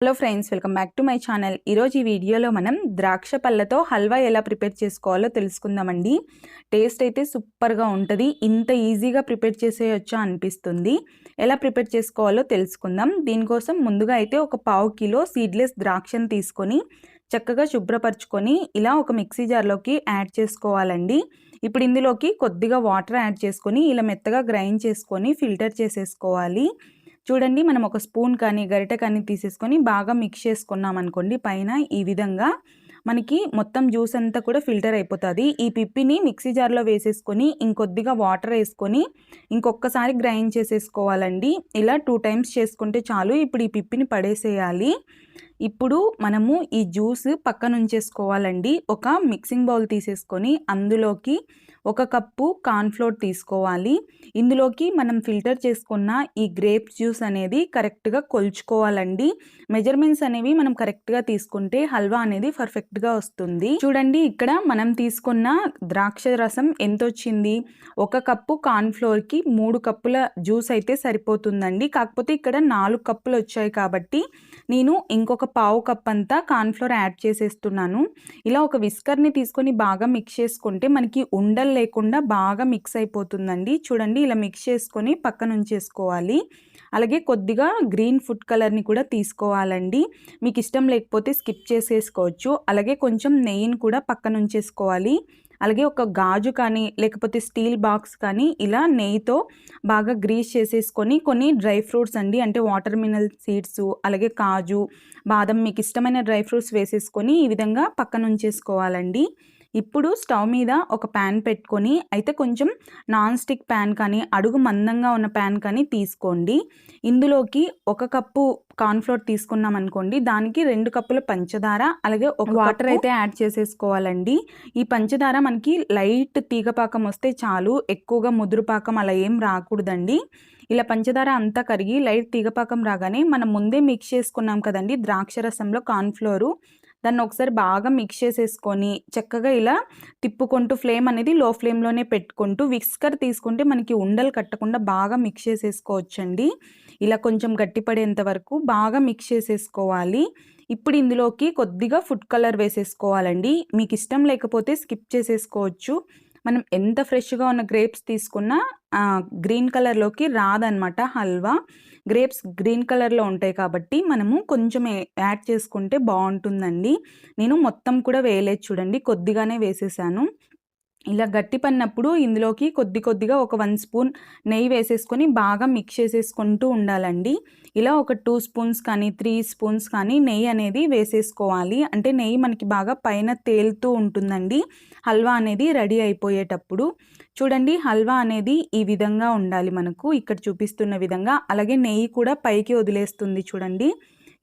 Hello friends welcome back to my channel. ఈరోజు ఈ వీడియోలో మనం ద్రాక్ష పళ్ళతో హల్వా ఎలా ప్రిపేర్ చేసుకోవాలో తెలుసుకుందామండి. టేస్ట్ అయితే సూపర్గా ఉంటుంది. ఇంత ఈజీగా ప్రిపేర్ చేసేయొచ్చా అనిపిస్తుంది. ఎలా ప్రిపేర్ చేసుకోవాలో తెలుసుకుందాం. దీనికోసం ముందుగా అయితే ఒక పావు కిలో సీడ్లెస్ ద్రాక్షను తీసుకొని చక్కగా శుభ్రపరచుకొని ఇలా ఒక మిక్సీ జార్లోకి యాడ్ చేసుకోవాలండి. ఇప్పుడు ఇందులోకి కొద్దిగా వాటర్ యాడ్ చేసుకొని ఇలా మెత్తగా గ్రైండ్ చేసుకొని ఫిల్టర్ చేసేసుకోవాలి. చూడండి మనం ఒక స్పూన్ కానీ గరిటె కానీ తీసేసుకొని బాగా మిక్స్ చేసుకున్నాం అనుకోండి పైన ఈ విధంగా మనకి మొత్తం జ్యూస్ అంతా కూడా ఫిల్టర్ అయిపోతుంది. ఈ పిప్పిని మిక్సీ జార్లో వేసేసుకొని ఇంకొద్దిగా వాటర్ వేసుకొని ఇంకొకసారి గ్రైండ్ చేసేసుకోవాలండి. ఇలా టూ టైమ్స్ చేసుకుంటే చాలు ఇప్పుడు ఈ పిప్పిని పడేసేయాలి. ఇప్పుడు మనము ఈ జ్యూస్ పక్కన ఉంచేసుకోవాలండి ఒక మిక్సింగ్ బౌల్ తీసేసుకొని అందులోకి ఒక కప్పు కార్న్ఫ్లోర్ తీసుకోవాలి. ఇందులోకి మనం ఫిల్టర్ చేసుకున్న ఈ గ్రేప్ జ్యూస్ అనేది కరెక్ట్గా కొలుచుకోవాలండి. మెజర్మెంట్స్ అనేవి మనం కరెక్ట్గా తీసుకుంటే హల్వా అనేది పర్ఫెక్ట్గా వస్తుంది. చూడండి ఇక్కడ మనం తీసుకున్న ద్రాక్ష రసం ఎంత వచ్చింది ఒక కప్పు కార్న్ఫ్లోర్కి మూడు కప్పుల జ్యూస్ అయితే సరిపోతుందండి. కాకపోతే ఇక్కడ నాలుగు కప్పులు వచ్చాయి కాబట్టి నేను ఇంకొక పావు కప్ అంతా కార్న్ఫ్లోర్ యాడ్ చేసేస్తున్నాను. ఇలా ఒక విస్కర్ని తీసుకొని బాగా మిక్స్ చేసుకుంటే మనకి ఉండలు లేకుండా బాగా మిక్స్ అయిపోతుందండి. చూడండి ఇలా మిక్స్ చేసుకొని పక్కన ఉంచేసుకోవాలి. అలాగే కొద్దిగా గ్రీన్ ఫుడ్ కలర్ని కూడా తీసుకోవాలండి. మీకు ఇష్టం లేకపోతే స్కిప్ చేసేసుకోవచ్చు. అలాగే కొంచెం నెయ్యిని కూడా పక్కన ఉంచేసుకోవాలి. అలాగే ఒక గాజు కానీ లేకపోతే స్టీల్ బాక్స్ కానీ ఇలా నెయ్యితో బాగా గ్రీస్ చేసేసుకొని కొన్ని డ్రై ఫ్రూట్స్ అండి అంటే వాటర్ మినల్ సీడ్స్ అలాగే కాజు బాదం మీకు ఇష్టమైన డ్రై ఫ్రూట్స్ వేసేసుకొని ఈ విధంగా పక్కన ఉంచేసుకోవాలండి. ఇప్పుడు స్టవ్ మీద ఒక ప్యాన్ పెట్టుకొని అయితే కొంచెం నాన్ స్టిక్ ప్యాన్ కానీ అడుగు మందంగా ఉన్న ప్యాన్ కానీ తీసుకోండి. ఇందులోకి ఒక కప్పు కార్న్ఫ్లోర్ తీసుకున్నాం అనుకోండి దానికి రెండు కప్పుల పంచదార అలాగే ఒక వాటర్ అయితే యాడ్ చేసేసుకోవాలండి. ఈ పంచదార మనకి లైట్ తీగపాకం వస్తే చాలు ఎక్కువగా ముదురు పాకం అలా ఏం రాకూడదండి. ఇలా పంచదార అంతా కరిగి లైట్ తీగపాకం రాగానే మనం ముందే మిక్స్ చేసుకున్నాం కదండి ద్రాక్ష రసంలో కార్న్ఫ్లోరు. దాన్ని ఒకసారి బాగా మిక్స్ చేసేసుకొని చక్కగా ఇలా తిప్పుకుంటూ ఫ్లేమ్ అనేది లో ఫ్లేమ్లోనే పెట్టుకుంటూ విక్స్కర్ తీసుకుంటే మనకి ఉండలు కట్టకుండా బాగా మిక్స్ చేసేసుకోవచ్చండి. ఇలా కొంచెం గట్టిపడేంత వరకు బాగా మిక్స్ చేసేసుకోవాలి. ఇప్పుడు ఇందులోకి కొద్దిగా ఫుడ్ కలర్ వేసేసుకోవాలండి. మీకు ఇష్టం లేకపోతే స్కిప్ చేసేసుకోవచ్చు. మనం ఎంత ఫ్రెష్గా ఉన్న గ్రేప్స్ తీసుకున్నా గ్రీన్ కలర్లోకి రాదనమాట హల్వా. గ్రేప్స్ గ్రీన్ కలర్లో ఉంటాయి కాబట్టి మనము కొంచెం యాడ్ చేసుకుంటే బాగుంటుందండి. నేను మొత్తం కూడా వేయలేదు చూడండి కొద్దిగానే వేసేసాను. ఇలా గట్టి పన్నప్పుడు ఇందులోకి కొద్ది కొద్దిగా ఒక వన్ స్పూన్ నెయ్యి వేసేసుకొని బాగా మిక్స్ చేసేసుకుంటూ ఉండాలండి. ఇలా ఒక టూ స్పూన్స్ కానీ త్రీ స్పూన్స్ కానీ నెయ్యి అనేది వేసేసుకోవాలి. అంటే నెయ్యి మనకి బాగా పైన తేలుతూ ఉంటుందండి. హల్వా అనేది రెడీ అయిపోయేటప్పుడు. చూడండి హల్వా అనేది ఈ విధంగా ఉండాలి మనకు. ఇక్కడ చూపిస్తున్న విధంగా. అలాగే నెయ్యి కూడా పైకి వదిలేస్తుంది చూడండి.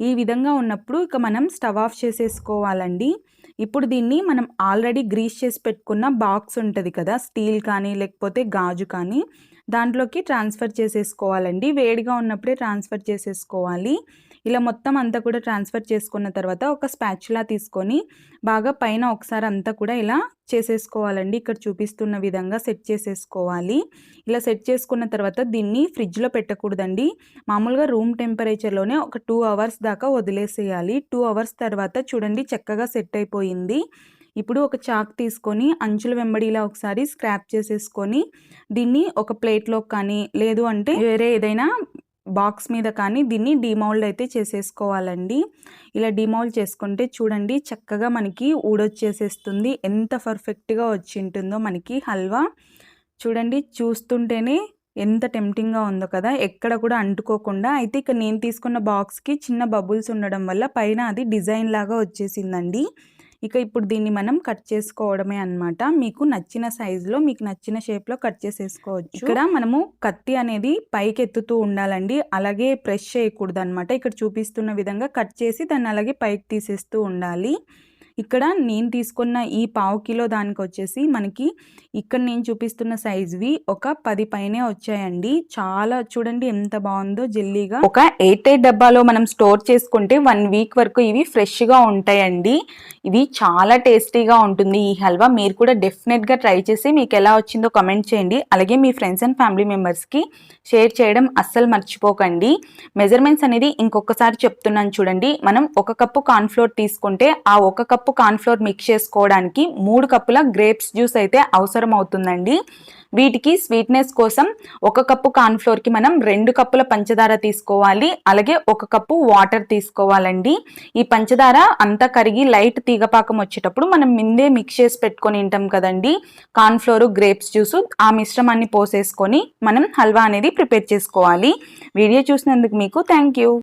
ఈ విధంగా ఉన్నప్పుడు ఇక మనం స్టవ్ ఆఫ్ చేసేసుకోవాలండి. ఇప్పుడు దీన్ని మనం ఆల్రెడీ గ్రీస్ చేసి పెట్టుకున్న బాక్స్ ఉంటుంది కదా స్టీల్ కానీ లేకపోతే గాజు కానీ దాంట్లోకి ట్రాన్స్ఫర్ చేసేసుకోవాలండి. వేడిగా ఉన్నప్పుడే ట్రాన్స్ఫర్ చేసేసుకోవాలి. ఇలా మొత్తం అంతా కూడా ట్రాన్స్ఫర్ చేసుకున్న తర్వాత ఒక స్పాచ్లా తీసుకొని బాగా పైన ఒకసారి అంతా కూడా ఇలా చేసేసుకోవాలండి. ఇక్కడ చూపిస్తున్న విధంగా సెట్ చేసేసుకోవాలి. ఇలా సెట్ చేసుకున్న తర్వాత దీన్ని ఫ్రిడ్జ్లో పెట్టకూడదండి. మామూలుగా రూమ్ టెంపరేచర్లోనే ఒక టూ అవర్స్ దాకా వదిలేసేయాలి. టూ అవర్స్ తర్వాత చూడండి చక్కగా సెట్ అయిపోయింది. ఇప్పుడు ఒక చాక్ తీసుకొని అంచుల వెంబడిలా ఒకసారి స్క్రాప్ చేసేసుకొని దీన్ని ఒక ప్లేట్లో కానీ లేదు అంటే వేరే ఏదైనా బాక్స్ మీద కానీ దీన్ని డిమౌల్డ్ అయితే చేసేసుకోవాలండి. ఇలా డిమౌల్డ్ చేసుకుంటే చూడండి చక్కగా మనకి ఊడొచ్చేసేస్తుంది. ఎంత పర్ఫెక్ట్గా వచ్చి ఉంటుందో మనకి హల్వా. చూడండి చూస్తుంటేనే ఎంత టెంప్టింగ్గా ఉందో కదా. ఎక్కడ కూడా అంటుకోకుండా అయితే ఇక నేను తీసుకున్న బాక్స్కి చిన్న బబుల్స్ ఉండడం వల్ల పైన అది డిజైన్ లాగా వచ్చేసిందండి. ఇక ఇప్పుడు దీన్ని మనం కట్ చేసుకోవడమే అనమాట మీకు నచ్చిన సైజులో మీకు నచ్చిన షేప్లో కట్ చేసేసుకోవచ్చు. ఇక్కడ మనము కత్తి అనేది పైకి ఎత్తుతూ ఉండాలండి. అలాగే ప్రెస్ చేయకూడదు అనమాట ఇక్కడ చూపిస్తున్న విధంగా కట్ చేసి దాన్ని అలాగే పైకి తీసేస్తూ ఉండాలి. ఇక్కడ నేను తీసుకున్న ఈ పావు కిలో దానికి వచ్చేసి మనకి ఇక్కడ నేను చూపిస్తున్న సైజువి ఒక పది పైనే వచ్చాయండి. చాలా చూడండి ఎంత బాగుందో జెల్లీగా. ఒక ఎయిట్ ఎయిట్ డబ్బాలో మనం స్టోర్ చేసుకుంటే వన్ వీక్ వరకు ఇవి ఫ్రెష్గా ఉంటాయండి. ఇవి చాలా టేస్టీగా ఉంటుంది. ఈ హల్వా మీరు కూడా డెఫినెట్గా ట్రై చేసి మీకు ఎలా వచ్చిందో కమెంట్ చేయండి. అలాగే మీ ఫ్రెండ్స్ అండ్ ఫ్యామిలీ మెంబర్స్కి షేర్ చేయడం అస్సలు మర్చిపోకండి. మెజర్మెంట్స్ అనేది ఇంకొకసారి చెప్తున్నాను చూడండి. మనం ఒక కప్పు కార్న్ఫ్లోర్ తీసుకుంటే ఆ ఒక కప్పు కప్పు కార్న్ఫ్లోర్ మిక్స్ చేసుకోవడానికి మూడు కప్పుల గ్రేప్స్ జ్యూస్ అయితే అవసరం అవుతుందండి వీటికి స్వీట్నెస్ కోసం ఒక కప్పు కార్న్ఫ్లోర్కి మనం రెండు కప్పుల పంచదార తీసుకోవాలి. అలాగే ఒక కప్పు వాటర్ తీసుకోవాలండి. ఈ పంచదార అంతా కరిగి లైట్ తీగపాకం వచ్చేటప్పుడు మనం ముందే మిక్స్ చేసి పెట్టుకొని ఉంటాం కదండి. కార్న్ఫ్లోర్ గ్రేప్స్ జ్యూస్ ఆ మిశ్రమాన్ని పోసేసుకొని మనం హల్వా అనేది ప్రిపేర్ చేసుకోవాలి. వీడియో చూసినందుకు మీకు థ్యాంక్ యూ.